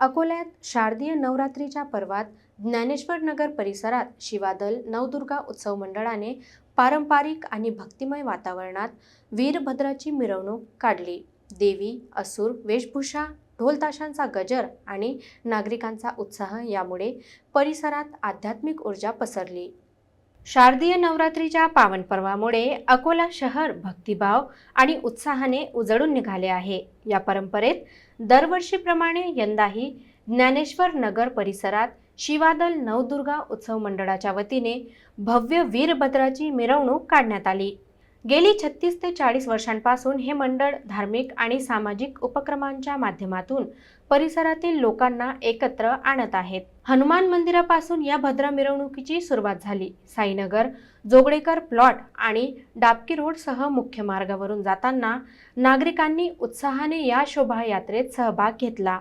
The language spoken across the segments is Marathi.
अकोल्यात शारदीय नवरात्रीच्या पर्वात ज्ञानेश्वर नगर परिसरात शिवादल नवदुर्गा उत्सव मंडळाने पारंपरिक आणि भक्तिमय वातावरणात वीरभद्राची मिरवणूक काढली. देवी असुर वेशभूषा ढोलताशांचा गजर आणि नागरिकांचा उत्साह यामुळे परिसरात आध्यात्मिक ऊर्जा पसरली. शारदीय नवरात्रीच्या पावन पर्वामुळे अकोला शहर भक्तिभाव आणि उत्साहाने उजळून निघाले आहे. या परंपरेत दरवर्षीप्रमाणे यंदाही ज्ञानेश्वर नगर परिसरात शिवादल नवदुर्गा उत्सव मंडळाच्या वतीने भव्य वीरभद्राची मिरवणूक काढण्यात आली. गेली छत्तीस ते चाळीस वर्षांपासून हे मंडळ धार्मिक आणि सामाजिक उपक्रमांच्या माध्यमातून परिसरातील लोकांना एकत्र आणत आहेत. हनुमान मंदिरापासून या भद्रा मिरवणुकीची सुरुवात झाली. साईनगर जोगडेकर प्लॉट आणि डाबकी रोडसह मुख्य मार्गावरून जाताना नागरिकांनी उत्साहाने या शोभायात्रेत सहभाग घेतला.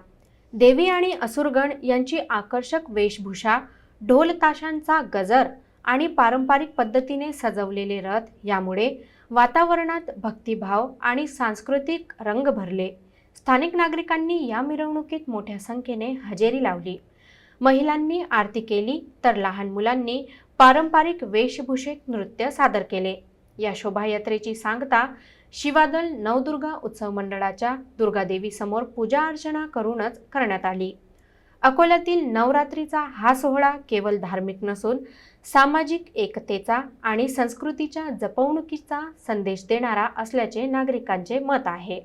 देवी आणि असुरगण यांची आकर्षक वेशभूषा ढोल ताशांचा गजर आणि पारंपरिक पद्धतीने सजवलेले रथ यामुळे वातावरणात भक्तिभाव आणि सांस्कृतिक रंग भरले. स्थानिक नागरिकांनी या मिरवणुकीत मोठ्या संख्येने हजेरी लावली. महिलांनी आरती केली तर लहान मुलांनी पारंपरिक वेशभूषेत नृत्य सादर केले. या शोभायात्रेची सांगता शिवादल नवदुर्गा उत्सव मंडळाच्या दुर्गादेवी समोर पूजा अर्चना करूनच करण्यात आली. अकोल्यातील नवरात्रीचा हा सोहळा केवळ धार्मिक नसून सामाजिक एकतेचा आणि संस्कृतीच्या जपवणुकीचा संदेश देणारा असल्याचे नागरिकांचे मत आहे.